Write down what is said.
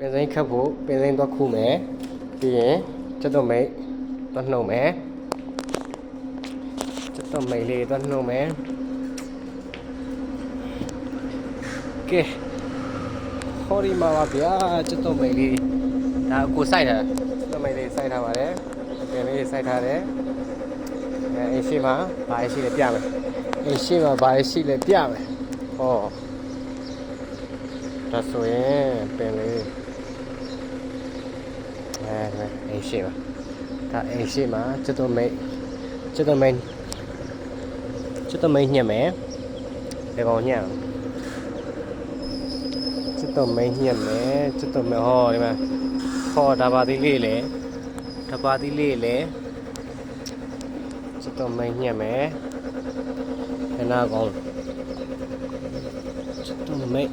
ပင်စိမ်းခတ်ဖို့ပင်စိမ်းသွားခုမယ်ပြီးရင်ချက်တော့မိတ်သွားနှုတ်မယ်ချက်တော့မိတ်လေးသွားနှုတ်မယ်ကဲဟောဒီမှာပါဗျာချက်တော့မိတ်လေးဒါအကိုစိုက်တာချက်တော့မိတ်လေးစိုက်ထားပါတယ်ပင်လေးစိုက်ထားတယ်အဲအင်းရှိမှာဘာရှိလဲပြမယ်အင်းရှိမှာဘာရှိလဲပြမယ်ဟောဒါဆိုရင်ပင်လေး ねえ、AC は。ta AC mà cho tôi mấy cho tôi mình cho tôi mình nhà mẹ để vào nhà cho tôi mình nhà mẹ cho tôi mẹ hồi mà ho đã ba tí lì lẽ đã ba tí lì lẽ cho tôi mình nhà mẹ thế nào còn tôi mình